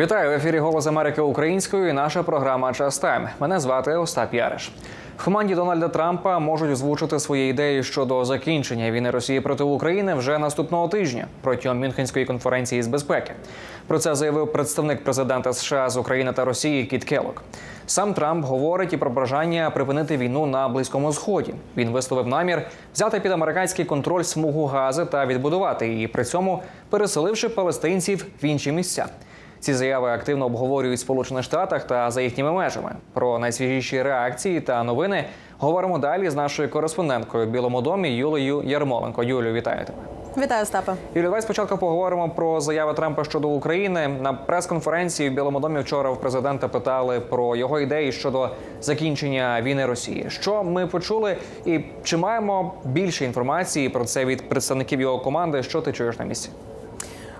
Вітаю в ефірі Голос Америки українською. і Наша програма Час. Мене звати Остап Яриш. В команді Дональда Трампа можуть озвучити свої ідеї щодо закінчення війни Росії проти України вже наступного тижня протягом Мюнхенської конференції з безпеки. Про це заявив представник президента США з України та Росії Кіт Келлог. Сам Трамп говорить і про бажання припинити війну на близькому сході. Він висловив намір взяти під американський контроль смугу Гази та відбудувати її, при цьому переселивши палестинців в інші місця. Ці заяви активно обговорюють в Сполучених Штатах та за їхніми межами. Про найсвіжіші реакції та новини говоримо далі з нашою кореспонденткою в Білому домі Юлею Ярмоленко. Юлю, вітаю тебе. Вітаю, Остапе. Юлі, давай спочатку поговоримо про заяви Трампа щодо України. На прес-конференції в Білому домі вчора в президента питали про його ідеї щодо закінчення війни Росії. Що ми почули, і чи маємо більше інформації про це від представників його команди? Що ти чуєш на місці?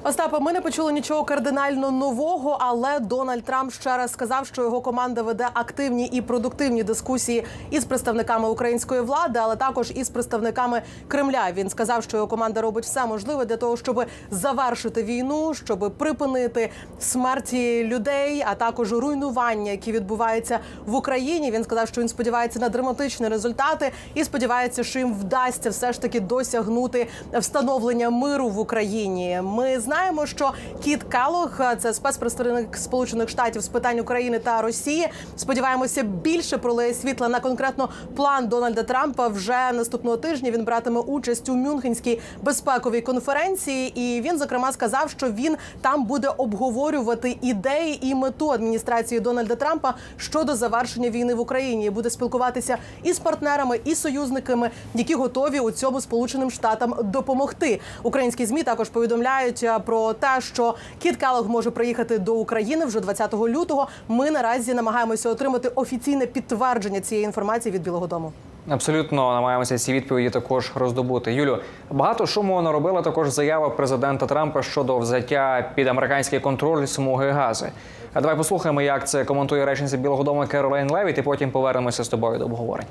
Остапе, ми не почули нічого кардинально нового, але Дональд Трамп ще раз сказав, що його команда веде активні і продуктивні дискусії із представниками української влади, але також із представниками Кремля. Він сказав, що його команда робить все можливе для того, щоб завершити війну, щоб припинити смерті людей, а також руйнування, які відбуваються в Україні. Він сказав, що він сподівається на драматичні результати і сподівається, що їм вдасться все ж таки досягнути встановлення миру в Україні. Ми знаємо, що Кіт Келлог, це спецпредставник Сполучених Штатів з питань України та Росії. Сподіваємося, більше пролиє світла на конкретно план Дональда Трампа. Вже наступного тижня він братиме участь у Мюнхенській безпековій конференції. І він зокрема сказав, що він там буде обговорювати ідеї і мету адміністрації Дональда Трампа щодо завершення війни в Україні. І Буде спілкуватися і з партнерами, і союзниками, які готові у цьому Сполученим Штатам допомогти. Українські змі також повідомляють е, про те, що Кіт Келлог може приїхати до України вже 20 лютого. Ми наразі намагаємося отримати офіційне підтвердження цієї інформації від Білого Дому. Абсолютно намагаємося ці відповіді також роздобути. Юлю, багато шуму наробила також заява президента Трампа щодо взяття під американський контроль смуги гази. А давай послухаємо, як це коментує речниця Білого Дому Керолайн Левіт, і потім повернемося з тобою до обговорень.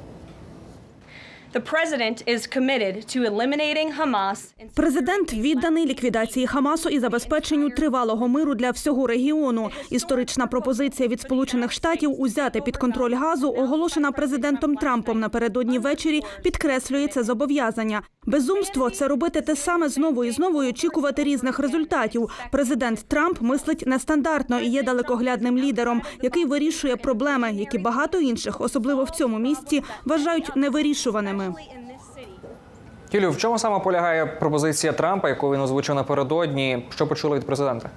Президент відданий ліквідації Хамасу і забезпеченню тривалого миру для всього регіону. Історична пропозиція від Сполучених Штатів узяти під контроль газу, оголошена президентом Трампом напередодні ввечері, підкреслює це зобов'язання. Безумство це робити те саме знову і знову і очікувати різних результатів. Президент Трамп мислить нестандартно і є далекоглядним лідером, який вирішує проблеми, які багато інших, особливо в цьому місці, вважають невирішуваними. This city. В чому саме полягає пропозиція Трампа, яку він озвучив напередодні? Що почули від президента?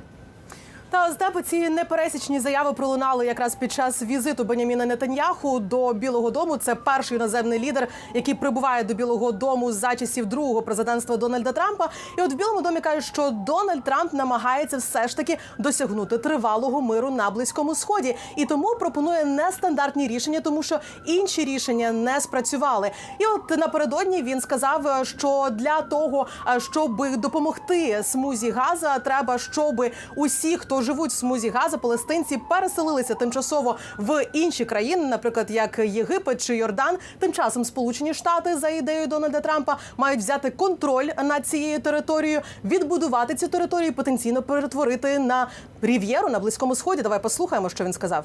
Та Остапе, ці непересічні заяви пролунали якраз під час візиту Беняміна Нетаньяху до Білого Дому. Це перший іноземний лідер, який прибуває до Білого Дому за часів другого президентства Дональда Трампа. І от в Білому домі кажуть, що Дональд Трамп намагається все ж таки досягнути тривалого миру на близькому сході, і тому пропонує нестандартні рішення, тому що інші рішення не спрацювали. І от напередодні він сказав, що для того, щоб допомогти смузі Газа, треба, щоб усі, хто живуть в смузі Газа, палестинці переселилися тимчасово в інші країни, наприклад, як Єгипет чи Йордан. Тим часом Сполучені Штати за ідеєю Дональда Трампа мають взяти контроль над цією територією, відбудувати цю територію, потенційно перетворити на рів'єру на близькому сході. Давай послухаємо, що він сказав.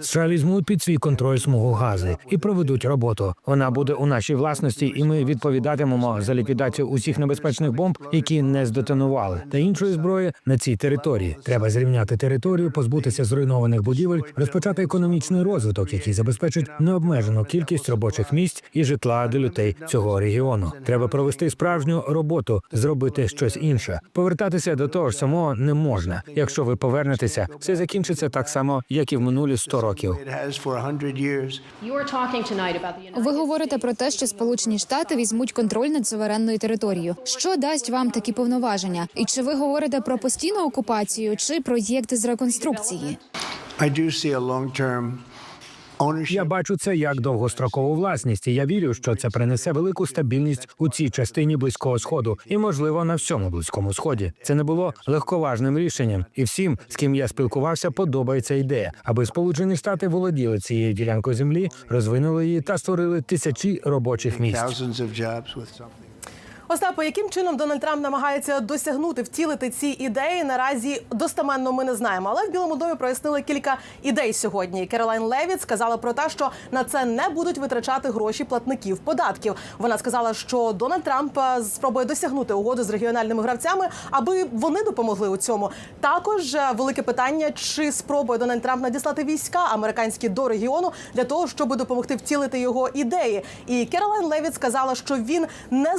США візьмуть під свій контроль смугу гази і проведуть роботу. Вона буде у нашій власності, і ми відповідатимемо за ліквідацію усіх небезпечних бомб, які не здетонували, та іншої зброї на цій території. Треба зрівняти територію, позбутися зруйнованих будівель, розпочати економічний розвиток, який забезпечить необмежену кількість робочих місць і житла для людей цього регіону. Треба провести справжню роботу, зробити щось інше. Повертатися до того ж самого не можна. Якщо ви повернетеся, все закінчиться так само, як і в минулі 100 років. It has for 100 years. You are talking tonight about the United Ви говорите про те, що Сполучені Штати візьмуть контроль над суверенною територією. Що дасть вам такі повноваження? І чи ви говорите про постійну окупацію чи проєкти з реконструкції? I do see a long-term. Я бачу це як довгострокову власність. і Я вірю, що це принесе велику стабільність у цій частині близького сходу і, можливо, на всьому близькому сході. Це не було легковажним рішенням, і всім, з ким я спілкувався, подобається ідея, аби Сполучені Штати володіли цією ділянкою землі, розвинули її та створили тисячі робочих місць. Остапо, яким чином Дональд Трамп намагається досягнути втілити ці ідеї? Наразі достеменно ми не знаємо. Але в Білому домі прояснили кілька ідей сьогодні. Керолайн Левіт сказала про те, що на це не будуть витрачати гроші платників податків. Вона сказала, що Дональд Трамп е, спробує досягнути угоду з регіональними гравцями, аби вони допомогли у цьому. Також е, велике питання: чи спробує Дональд Трамп надіслати війська американські до регіону для того, щоб допомогти втілити його ідеї. І Керолайн Левіт сказала, що він не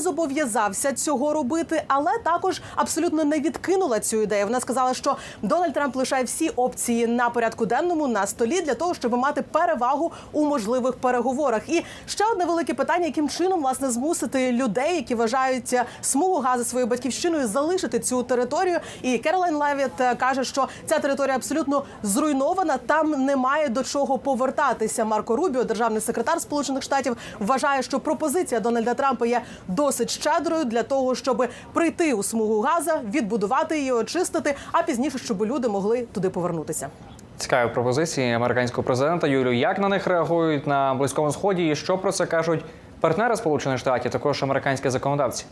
зобов'язався цього робити, але також абсолютно не відкинула цю ідею. Вона сказала, що Дональд Трамп лишає всі опції на порядку денному на столі для того, щоб мати перевагу у можливих переговорах. І ще одне велике питання: яким чином власне змусити людей, які вважають смугу газу своєю батьківщиною, залишити цю територію. І Керолайн Левіт е, каже, що ця територія абсолютно зруйнована. Там немає до чого повертатися. Марко Рубіо, державний секретар Сполучених Штатів, вважає, що пропозиція Дональда Трампа є досить щедрою для того, щоб прийти у смугу газа, відбудувати її, очистити, а пізніше, щоб люди могли туди повернутися. Цікаві пропозиції американського президента Юлію. Як на них реагують на близькому сході, і що про це кажуть партнери Сполучених Штатів, також американські законодавці?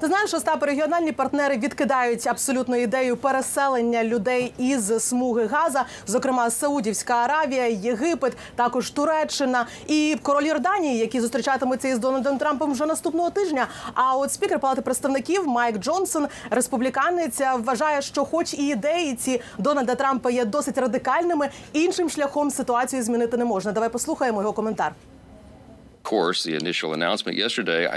Ти знаєш, Остапе, регіональні партнери відкидають абсолютно ідею переселення людей із смуги Газа, зокрема Саудівська Аравія, Єгипет, також Туреччина і король Йорданії, які зустрічатимуться із Дональдом Трампом вже наступного тижня. А от спікер Палати представників Майк Джонсон, республіканець, вважає, що, хоч і ідеї ці Дональда Трампа є досить радикальними, іншим шляхом ситуацію змінити не можна. Давай послухаємо його коментар.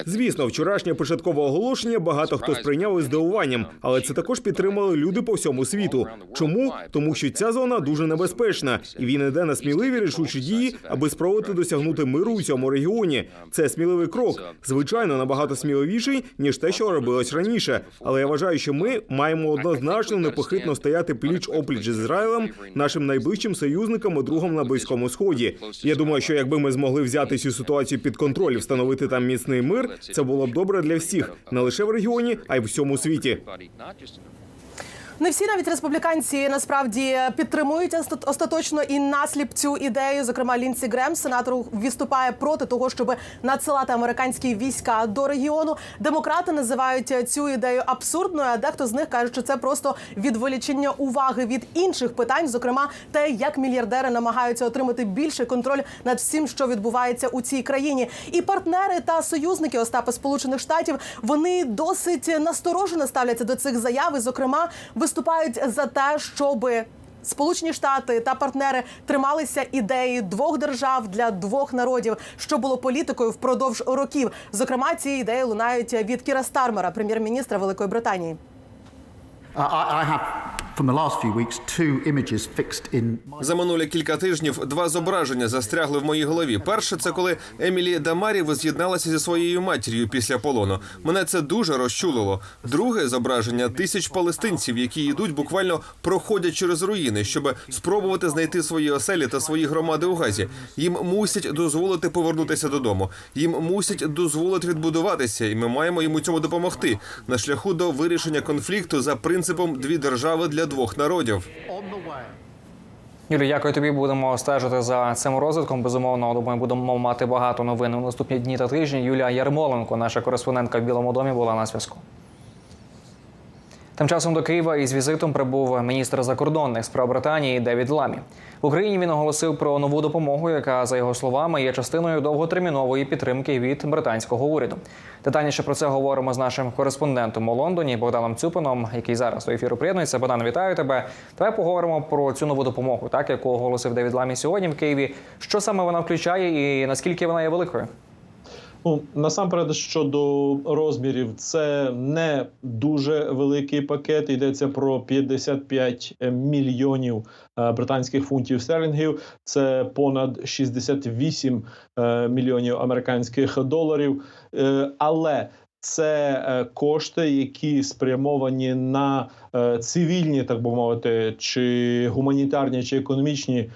Звісно, вчорашнє початкове оголошення багато хто сприйняв із здивуванням, але це також підтримали люди по всьому світу. Чому? Тому що ця зона дуже небезпечна, і він іде на сміливі рішучі дії, аби спробувати досягнути миру у цьому регіоні. Це сміливий крок, звичайно, набагато сміливіший ніж те, що робилось раніше. Але я вважаю, що ми маємо однозначно непохитно стояти пліч опліч з Ізраїлем, нашим найближчим союзником і другом на близькому сході. Я думаю, що якби ми змогли взяти цю ситуацію під контроль, встановити там міцний мир, це було б добре для всіх, не лише в регіоні, а й в всьому світі. Не всі навіть республіканці насправді підтримують оста- остаточно і насліп цю ідею. Зокрема, Лінсі Грем, сенатор, виступає проти того, щоб надсилати американські війська до регіону. Демократи називають цю ідею абсурдною. А дехто з них каже, що це просто відволічення уваги від інших питань, зокрема те, як мільярдери намагаються отримати більший контроль над всім, що відбувається у цій країні. І партнери та союзники Остапа Сполучених Штатів вони досить насторожено ставляться до цих заяв. І, зокрема, виступають за те, щоб Сполучені Штати та партнери трималися ідеї двох держав для двох народів, що було політикою впродовж років. Зокрема, ці ідеї лунають від Кіра Стармера, прем'єр-міністра Великої Британії. I, have, За минулі кілька тижнів два зображення застрягли в моїй голові. Перше, це коли Емілі Дамарі воз'єдналася зі своєю матір'ю після полону. Мене це дуже розчулило. Друге зображення тисяч палестинців, які йдуть, буквально проходять через руїни, щоб спробувати знайти свої оселі та свої громади у Газі. Їм мусять дозволити повернутися додому. Їм мусять дозволити відбудуватися, і ми маємо їм у цьому допомогти на шляху до вирішення конфлікту за принципом дві держави для двох народів. Юлі, дякую тобі. Будемо стежити за цим розвитком. Безумовно, думаю, будемо мати багато новин у наступні дні та тижні. Юлія Ярмоленко, наша кореспондентка в Білому домі, була на зв'язку. Тим часом до Києва із візитом прибув міністр закордонних справ Британії Девід Ламі. Україні він оголосив про нову допомогу, яка, за його словами, є частиною довготермінової підтримки від британського уряду. Детальніше про це говоримо з нашим кореспондентом у Лондоні Богданом Цюпином, який зараз до ефіру приєднується. Богдан, вітаю тебе. Давай поговоримо про цю нову допомогу, так яку оголосив Девід Ламі сьогодні в Києві. Що саме вона включає і наскільки вона є великою? Ну насамперед щодо розмірів, це не дуже великий пакет. Йдеться про 55 мільйонів е, британських фунтів стерлінгів. Це понад 68 е, мільйонів американських доларів. Е, Але це е, кошти, які спрямовані на е, цивільні, так би мовити, чи гуманітарні, чи економічні е,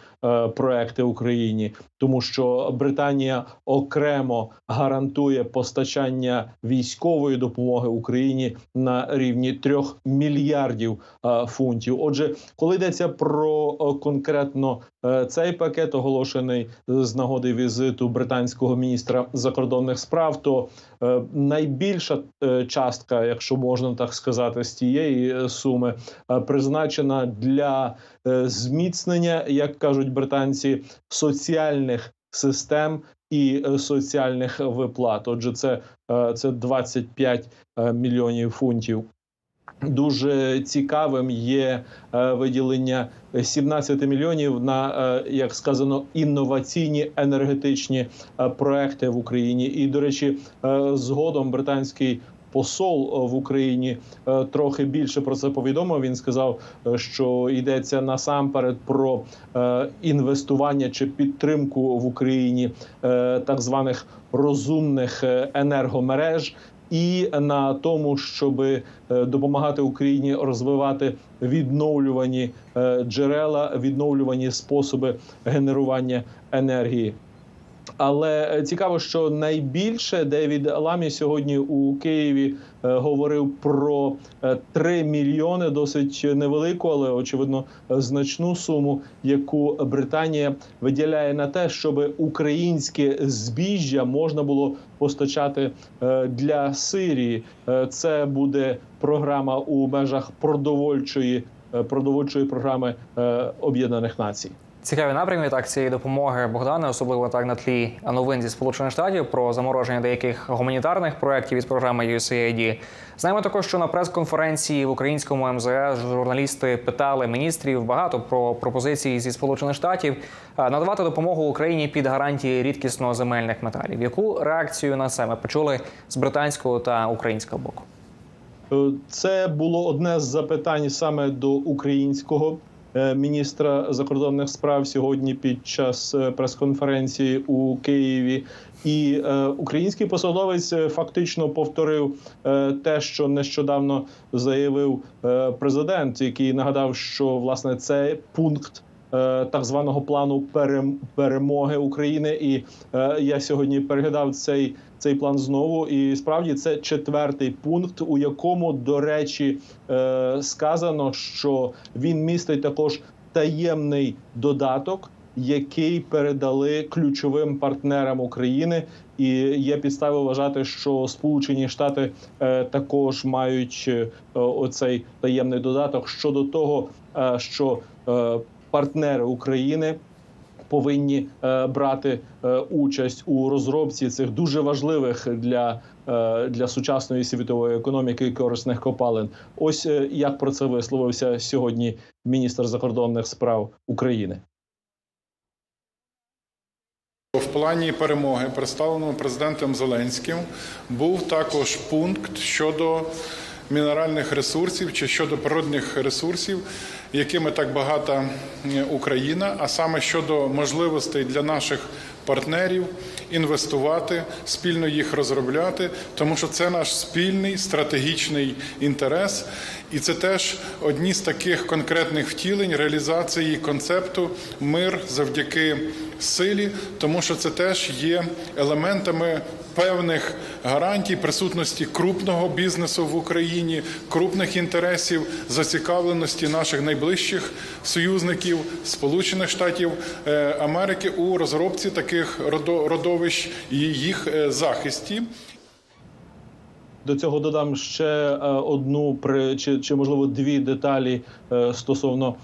проекти Україні, тому що Британія окремо гарантує постачання військової допомоги Україні на рівні трьох мільярдів е, фунтів. Отже, коли йдеться про е, конкретно е, цей пакет, оголошений з нагоди візиту британського міністра закордонних справ, то е, найбільша е, частка, якщо можна так сказати, з тієї е, суми е, призначена для е, зміцнення, як кажуть британці, соціальних систем і е, соціальних виплат. Отже, це, е, це 25 е, мільйонів фунтів. Дуже цікавим є е, виділення 17 мільйонів на, е, як сказано, інноваційні енергетичні е, проекти в Україні. І, до речі, е, згодом британський посол е, в Україні е, трохи більше про це повідомив. Він сказав, е, що йдеться насамперед про інвестування чи підтримку в Україні так званих розумних енергомереж. І на тому, щоб допомагати Україні розвивати відновлювані джерела, відновлювані способи генерування енергії. Але е, цікаво, що найбільше Девід Ламі сьогодні у Києві е, говорив про е, 3 мільйони, досить невелику, але очевидно значну суму, яку Британія виділяє на те, щоб українське збіжжя можна було постачати е, для Сирії. Е, Це буде програма у межах продовольчої е, продовольчої програми е, Об'єднаних Націй. Цікаві напрямки так цієї допомоги Богдане, особливо так на тлі новин зі сполучених штатів про замороження деяких гуманітарних проєктів із програми USAID. Знаємо також, що на прес-конференції в українському МЗС журналісти питали міністрів багато про пропозиції зі сполучених штатів надавати допомогу Україні під гарантії рідкісно земельних металів. Яку реакцію на це ми почули з британського та українського боку? Е, Це було одне з запитань саме до українського е, міністра закордонних справ сьогодні під час е, прес-конференції у Києві. І е, український посадовець е, фактично повторив е, те, що нещодавно заявив е, президент, який нагадав, що власне це пункт е, так званого плану перем- перемоги України. І е, я сьогодні переглядав цей, цей план знову. І справді це четвертий пункт, у якому, до речі, е, сказано, що він містить також таємний додаток. Який передали ключовим партнерам України, і є підстави вважати, що Сполучені Штати е, також мають е, оцей таємний додаток щодо того, е, що е, партнери України повинні е, брати е, участь у розробці цих дуже важливих для, е, для сучасної світової економіки корисних копалин. Ось е, як про це висловився сьогодні міністр закордонних справ України. В плані перемоги, представленому президентом Зеленським, був також пункт щодо мінеральних ресурсів чи щодо природних ресурсів, якими так багата Україна, а саме щодо можливостей для наших партнерів інвестувати, спільно їх розробляти, тому що це наш спільний стратегічний інтерес, і це теж одні з таких конкретних втілень реалізації концепту мир завдяки силі, тому що це теж є елементами певних гарантій присутності крупного бізнесу в Україні, крупних інтересів, зацікавленості наших найближчих союзників Сполучених Штатів е, Америки у розробці таких родовищ і їх е, захисті. До цього додам ще е, одну чи, чи можливо дві деталі стосовно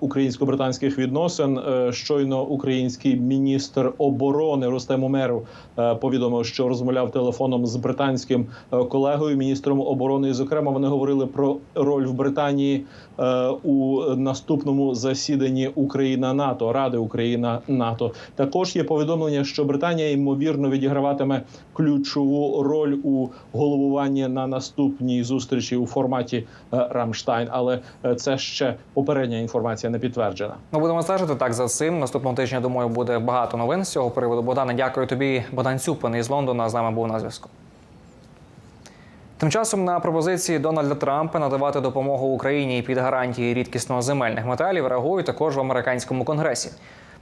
українсько-британських відносин. Е, щойно український міністр оборони Рустем Умеров е, повідомив, що розмовляв телефоном з британським е, колегою, міністром оборони. І, зокрема, вони говорили про роль в Британії е, у наступному засіданні Україна НАТО Ради Україна НАТО. Також є повідомлення, що Британія ймовірно відіграватиме ключову роль у головуванні на наступній зустрічі у форматі е, Рамштайн, але е, це ще попередня інформація не підтверджена. Ми будемо стежити так за цим. Наступного тижня думаю, буде багато новин з цього приводу. Богдане, дякую тобі. Богдан Цюпин із Лондона з нами був на зв'язку. Тим часом на пропозиції Дональда Трампа надавати допомогу Україні під гарантії рідкісно земельних металів реагують також в американському конгресі.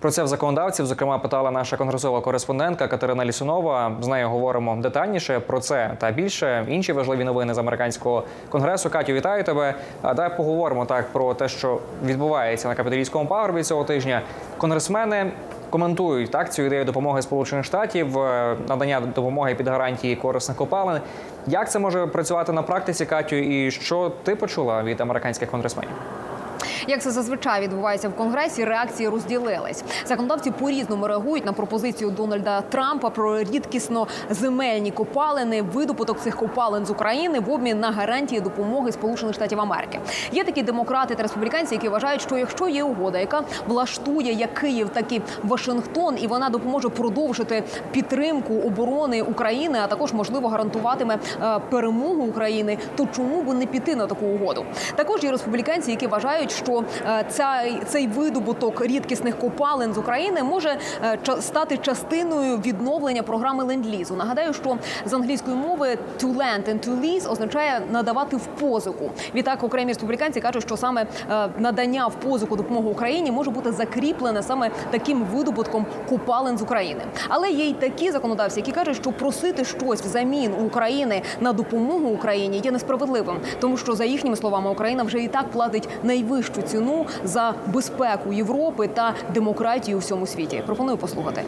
Про це в законодавців, зокрема, питала наша конгресова кореспондентка Катерина Лісунова. З нею говоримо детальніше про це та більше інші важливі новини з американського конгресу. Катю, вітаю тебе. А давай поговоримо так про те, що відбувається на капітолійському пагорбі цього тижня. Конгресмени коментують так цю ідею допомоги Сполучених Штатів, е, надання допомоги під гарантії корисних копалин. Як це може працювати на практиці, Катю, і що ти почула від американських конгресменів? Як це зазвичай відбувається в конгресі, реакції розділились. Законодавці по-різному реагують на пропозицію Дональда Трампа про рідкісно земельні копалини, видобуток цих копалин з України в обмін на гарантії допомоги Сполучених Штатів Америки. Є такі демократи та республіканці, які вважають, що якщо є угода, яка влаштує як Київ, так і Вашингтон, і вона допоможе продовжити підтримку оборони України, а також можливо гарантуватиме е, перемогу України, то чому би не піти на таку угоду? Також є республіканці, які вважають, що е, цей, видобуток рідкісних копалин з України може е, стати частиною відновлення програми ленд-лізу. Нагадаю, що з англійської мови to lend and to lease означає надавати в позику. Відтак окремі республіканці кажуть, що саме е, надання в позику допомоги Україні може бути закріплене саме таким видобутком копалин з України. Але є й такі законодавці, які кажуть, що просити щось взамін України на допомогу Україні є несправедливим, тому що за їхніми словами Україна вже і так платить найвищу ціну за безпеку Європи та демократію у всьому світі. Пропоную послухати.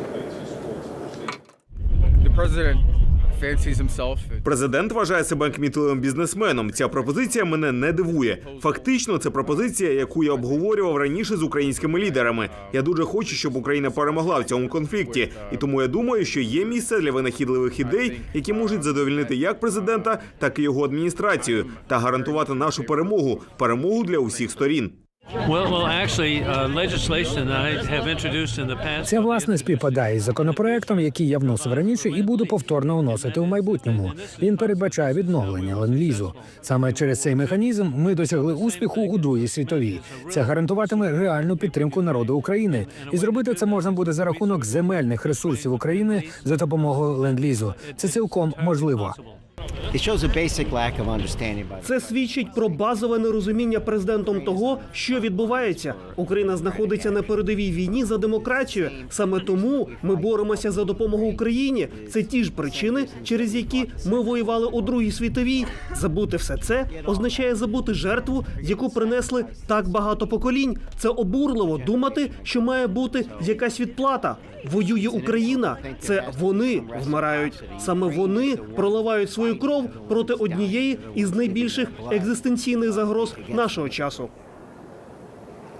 Президент вважає себе кмітливим бізнесменом. Ця пропозиція мене не дивує. Фактично, це пропозиція, яку я обговорював раніше з українськими лідерами. Я дуже хочу, щоб Україна перемогла в цьому конфлікті, і тому я думаю, що є місце для винахідливих ідей, які можуть задовольнити як президента, так і його адміністрацію, та гарантувати нашу перемогу перемогу для усіх сторін. Це власне співпадає із законопроектом, який я вносив раніше, і буду повторно вносити у майбутньому. Він передбачає відновлення ленд-лізу. Саме через цей механізм ми досягли успіху у другій світовій. Це гарантуватиме реальну підтримку народу України, і зробити це можна буде за рахунок земельних ресурсів України за допомогою ленд-лізу. Це цілком можливо. Це свідчить про базове нерозуміння президентом того, що відбувається. Україна знаходиться на передовій війні за демократію. Саме тому ми боремося за допомогу Україні. Це ті ж причини, через які ми воювали у Другій світовій. Забути все це означає забути жертву, яку принесли так багато поколінь. Це обурливо думати, що має бути якась відплата. Воює Україна. Це вони вмирають. Саме вони проливають свою кров проти однієї із найбільших екзистенційних загроз нашого часу.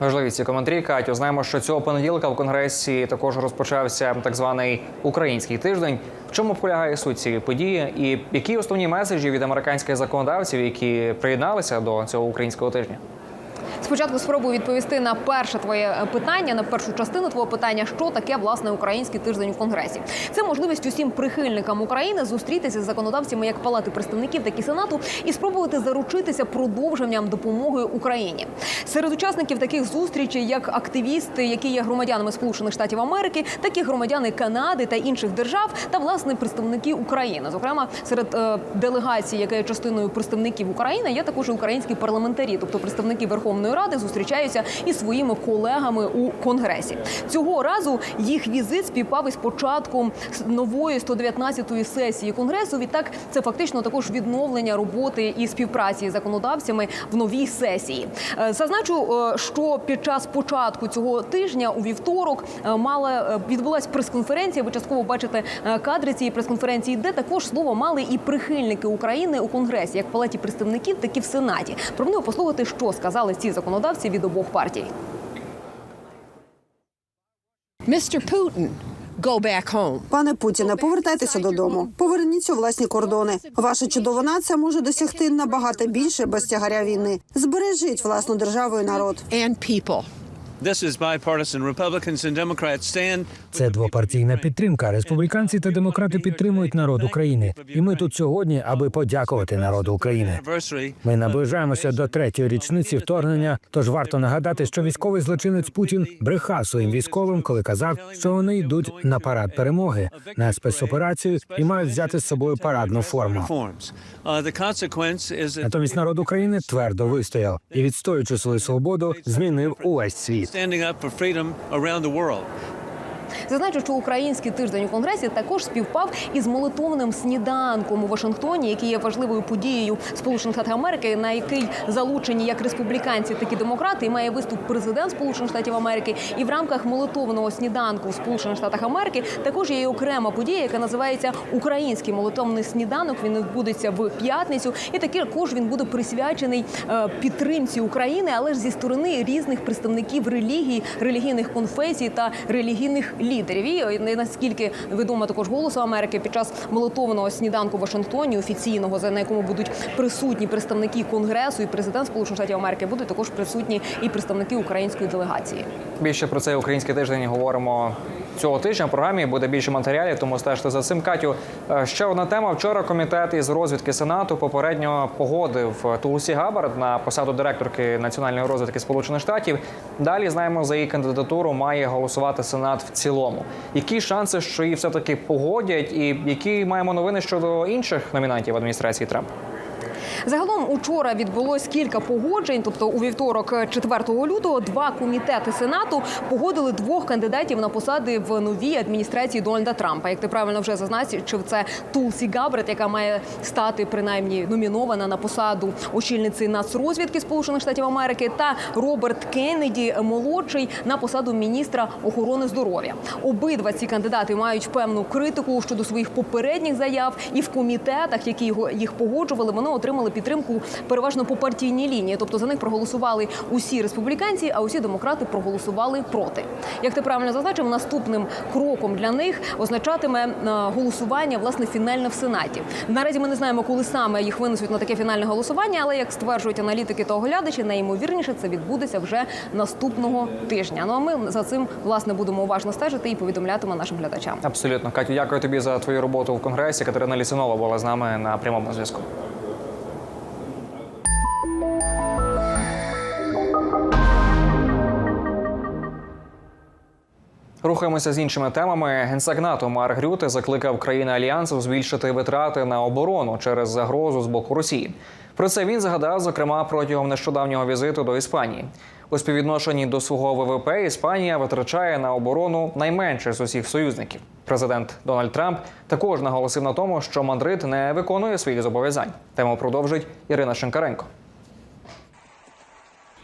Важливі ці коментарі, Катю. Знаємо, що цього понеділка в конгресі також розпочався так званий український тиждень. В чому полягає суть цієї події, і які основні меседжі від американських законодавців, які приєдналися до цього українського тижня? Спочатку спробую відповісти на перше твоє е, питання, на першу частину твого питання, що таке власне український тиждень у конгресі. Це можливість усім прихильникам України зустрітися з законодавцями як Палати представників, так і Сенату, і спробувати заручитися продовженням допомоги Україні. Серед учасників таких зустрічей, як активісти, які є громадянами Сполучених Штатів Америки, так і громадяни Канади та інших держав, та власне представники України. Зокрема, серед е, делегацій, яка є частиною представників України, є також і українські парламентарі, тобто представники Верховної Ради зустрічаються із своїми колегами у конгресі. Цього разу їх візит співпав із початком нової 119-ї сесії конгресу. Відтак це фактично також відновлення роботи і співпраці з законодавцями в новій сесії. Е, Зазначу, е, що під час початку цього тижня у вівторок е, мала відбулась прес-конференція. Ви частково бачите кадри цієї прес-конференції, де також слово мали і прихильники України у конгресі, як в палаті представників, так і в сенаті. Пропоную послухати, що сказали ці законодавці від обох партій. Містер Путін. go back home. Пане Путіне, повертайтеся додому. Поверніться у власні кордони. Ваша чудова нація може досягти набагато більше без тягаря війни. Збережіть власну державу і народ. And people. Це двопартійна підтримка. Республіканці та демократи підтримують народ України, і ми тут сьогодні, аби подякувати народу України. Ми наближаємося до третьої річниці вторгнення. Тож варто нагадати, що військовий злочинець Путін брехав своїм військовим, коли казав, що вони йдуть на парад перемоги на спецоперацію і мають взяти з собою парадну форму. Натомість народ України твердо вистояв і, відстоюючи свою свободу, змінив увесь світ. Standing up for freedom around the world. Зазначу, що український тиждень у конгресі також співпав із молитовним сніданком у Вашингтоні, який є важливою подією Сполучених Штатів Америки, на який залучені як республіканці, так і демократи. І має виступ президент Сполучених Штатів Америки. І в рамках молитовного сніданку в Сполучених Штатах Америки також є окрема подія, яка називається Український молитовний сніданок. Він відбудеться в п'ятницю, і також він буде присвячений е, підтримці України, але ж зі сторони різних представників релігій, релігійних конфесій та релігійних лідерів. І е, наскільки відомо також голосу Америки під час молитовного сніданку в Вашингтоні, офіційного за на якому будуть присутні представники конгресу і президент Сполучених Штатів Америки, будуть також присутні і представники української делегації. Більше про цей український тиждень говоримо цього тижня. В програмі буде більше матеріалів, тому стежте за цим. Катю, е, ще одна тема. Вчора комітет із розвідки сенату попередньо погодив Тулсі Габард на посаду директорки національної розвідки Сполучених Штатів. Далі знаємо за її кандидатуру має голосувати сенат в цілому. Які шанси, що її все таки погодять, і які маємо новини щодо інших номінантів адміністрації Трампа? Загалом учора відбулось кілька погоджень. Тобто, у вівторок, 4 лютого, два комітети сенату погодили двох кандидатів на посади в новій адміністрації Дональда Трампа. Як ти правильно вже зазначив, це Тулсі Габрет, яка має стати принаймні номінована на посаду очільниці нацрозвідки Сполучених Штатів Америки, та Роберт Кеннеді молодший на посаду міністра охорони здоров'я. Обидва ці кандидати мають певну критику щодо своїх попередніх заяв, і в комітетах, які його їх погоджували, вони отримали підтримку переважно по партійній лінії. Тобто за них проголосували усі республіканці, а усі демократи проголосували проти. Як ти правильно зазначив, наступним кроком для них означатиме е, голосування власне фінальне в сенаті. Наразі ми не знаємо, коли саме їх винесуть на таке фінальне голосування, але як стверджують аналітики та оглядачі, найімовірніше це відбудеться вже наступного тижня. Ну а ми за цим власне будемо уважно стежити і повідомлятиме нашим глядачам. Абсолютно, Катю, дякую тобі за твою роботу в конгресі. Катерина Лісинова була з нами на прямому зв'язку. Рухаємося з іншими темами. Генсек НАТО Марк Рюте закликав країни альянсу збільшити витрати на оборону через загрозу з боку Росії. Про це він згадав, зокрема, протягом нещодавнього візиту до Іспанії. У співвідношенні до свого ВВП Іспанія витрачає на оборону найменше з усіх союзників. Президент Дональд Трамп також наголосив на тому, що Мадрид не виконує своїх зобов'язань. Тему продовжить Ірина Шинкаренко.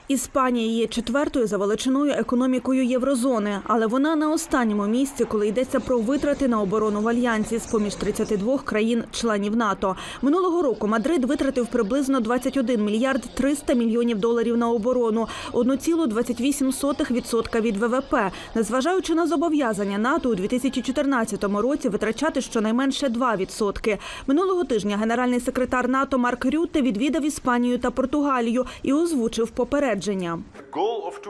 Іспанія є четвертою за величиною економікою єврозони, але вона на останньому місці, коли йдеться про витрати на оборону в альянсі з поміж 32 країн-членів НАТО. Минулого року Мадрид витратив приблизно 21 мільярд 300 мільйонів доларів на оборону, 1,28% від ВВП, незважаючи на зобов'язання НАТО у 2014 році витрачати щонайменше 2%. Минулого тижня генеральний секретар НАТО Марк Рютте відвідав Іспанію та Португалію і озвучив попередження.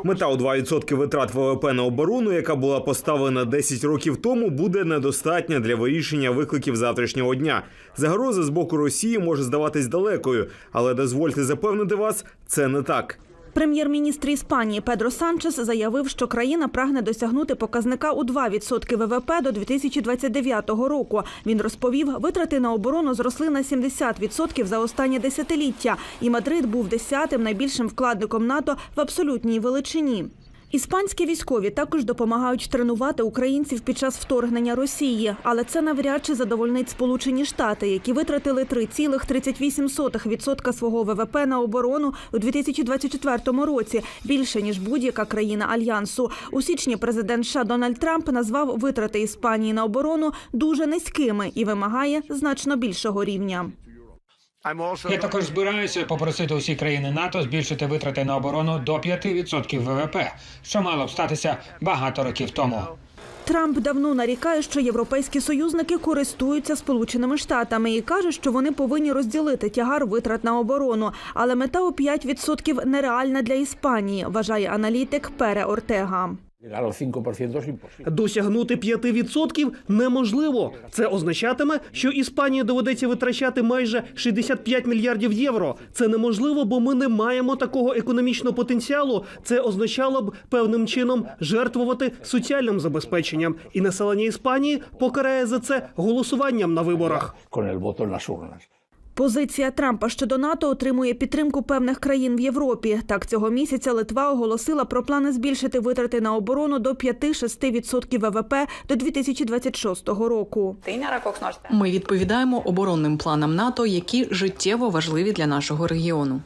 Мета у 2% витрат ВВП на оборону, яка була поставлена 10 років тому, буде недостатня для вирішення викликів завтрашнього дня. Загроза з боку Росії може здаватись далекою, але дозвольте запевнити вас, це не так. Прем'єр-міністр Іспанії Педро Санчес заявив, що країна прагне досягнути показника у 2% ВВП до 2029 року. Він розповів, витрати на оборону зросли на 70% за останнє десятиліття, і Мадрид був десятим найбільшим вкладником НАТО в абсолютній величині. Іспанські військові також допомагають тренувати українців під час вторгнення Росії, але це навряд чи задовольнить Сполучені Штати, які витратили 3,38% свого ВВП на оборону у 2024 році, більше ніж будь-яка країна альянсу. У січні президент США Дональд Трамп назвав витрати Іспанії на оборону дуже низькими і вимагає значно більшого рівня. Я також збираюся попросити усі країни НАТО збільшити витрати на оборону до 5% ВВП, що мало б статися багато років тому. Трамп давно нарікає, що європейські союзники користуються сполученими штатами і каже, що вони повинні розділити тягар витрат на оборону. Але мета у 5% нереальна для Іспанії, вважає аналітик Пере Ортега. Досягнути 5% неможливо. Це означатиме, що Іспанії доведеться витрачати майже 65 мільярдів євро. Це неможливо, бо ми не маємо такого економічного потенціалу. Це означало б певним чином жертвувати соціальним забезпеченням, і населення Іспанії покарає за це голосуванням на виборах. Позиція Трампа щодо НАТО отримує підтримку певних країн в Європі. Так цього місяця Литва оголосила про плани збільшити витрати на оборону до 5-6% ВВП до 2026 року. Ми відповідаємо оборонним планам НАТО, які життєво важливі для нашого регіону.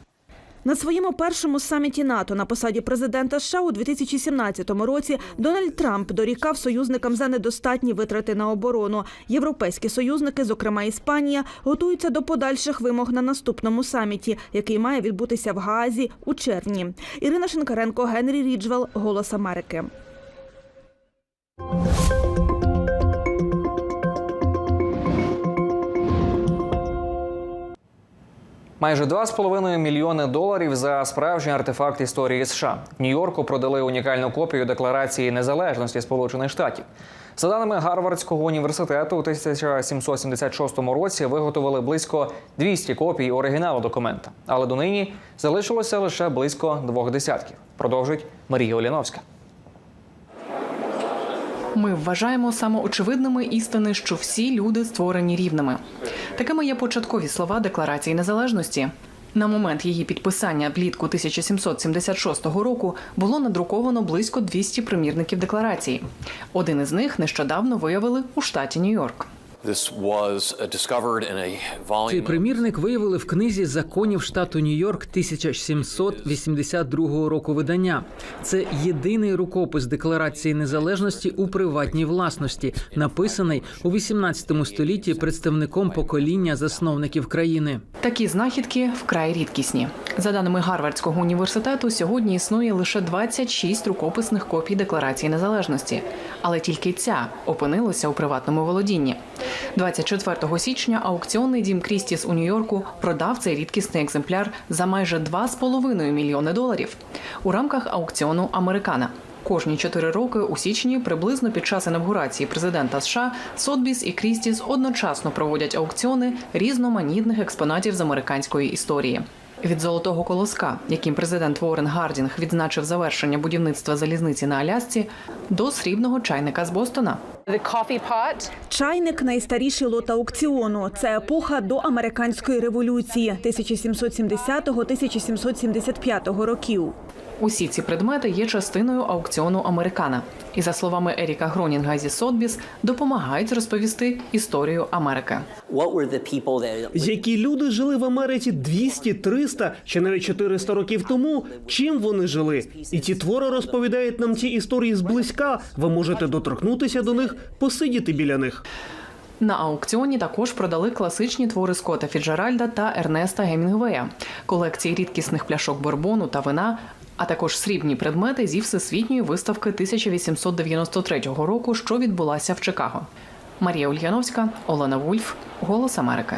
На своєму першому саміті НАТО на посаді президента США у 2017 році Дональд Трамп дорікав союзникам за недостатні витрати на оборону. Європейські союзники, зокрема Іспанія, готуються до подальших вимог на наступному саміті, який має відбутися в Гаазі у червні. Ірина Шинкаренко, Генрі Ріджвел, Голос Америки. Майже 2,5 мільйони доларів за справжній артефакт історії США. В Нью-Йорку продали унікальну копію декларації незалежності Сполучених Штатів. За даними Гарвардського університету, у 1776 році виготовили близько 200 копій оригіналу документа, але донині залишилося лише близько двох десятків. Продовжить Марія Оліновська. Ми вважаємо самоочевидними істини, що всі люди створені рівними. Такими є початкові слова Декларації незалежності. На момент її підписання влітку 1776 року було надруковано близько 200 примірників декларації. Один із них нещодавно виявили у штаті Нью-Йорк. Цей примірник виявили в книзі законів штату Нью-Йорк 1782 року видання. Це єдиний рукопис Декларації незалежності у приватній власності, написаний у 18 столітті представником покоління засновників країни. Такі знахідки вкрай рідкісні. За даними Гарвардського університету, сьогодні існує лише 26 рукописних копій Декларації незалежності, але тільки ця опинилася у приватному володінні. 24 січня аукціонний дім Крістіс у Нью-Йорку продав цей рідкісний екземпляр за майже 2,5 мільйони доларів у рамках аукціону Американа. Кожні чотири роки у січні, приблизно під час інавгурації президента США, Сотбіс і Крістіс одночасно проводять аукціони різноманітних експонатів з американської історії. Від золотого колоска, яким президент Ворен Гардінг відзначив завершення будівництва залізниці на Алясці, до срібного чайника з Бостона. Чайник найстаріший лот аукціону. Це епоха до американської революції 1770-1775 років. Усі ці предмети є частиною аукціону Американа, і за словами Еріка Гронінга зі Сотбіс, допомагають розповісти історію Америки. Які люди жили в Америці 200, 300 чи навіть 400 років тому? Чим вони жили? І ці твори розповідають нам ці історії зблизька. Ви можете доторкнутися до них, посидіти біля них. На аукціоні також продали класичні твори Скотта Фіджеральда та Ернеста Гемінгвея, колекції рідкісних пляшок бурбону та вина, а також срібні предмети зі всесвітньої виставки 1893 року, що відбулася в Чикаго. Марія Ульяновська, Олена Вульф, Голос Америки.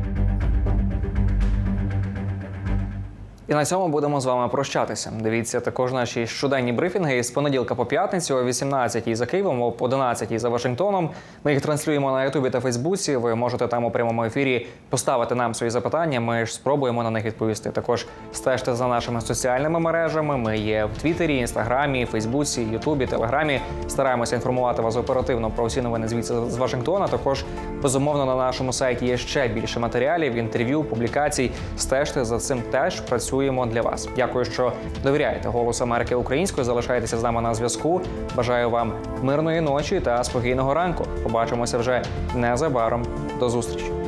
І на цьому будемо з вами прощатися. Дивіться також наші щоденні брифінги з понеділка по п'ятницю о 18 за Києвом, об 11 за Вашингтоном. Ми їх транслюємо на Ютубі та Фейсбуці. Ви можете там у прямому ефірі поставити нам свої запитання. Ми ж спробуємо на них відповісти. Також стежте за нашими соціальними мережами. Ми є в Твіттері, Інстаграмі, Фейсбуці, Ютубі, Телеграмі. Стараємося інформувати вас оперативно про всі новини звідси з Вашингтона. Також безумовно на нашому сайті є ще більше матеріалів, інтерв'ю, публікацій. Стежте за цим теж працюємо для вас. Дякую, що довіряєте Голос Америки українською. Залишайтеся з нами на зв'язку. Бажаю вам мирної ночі та спокійного ранку. Побачимося вже незабаром. До зустрічі.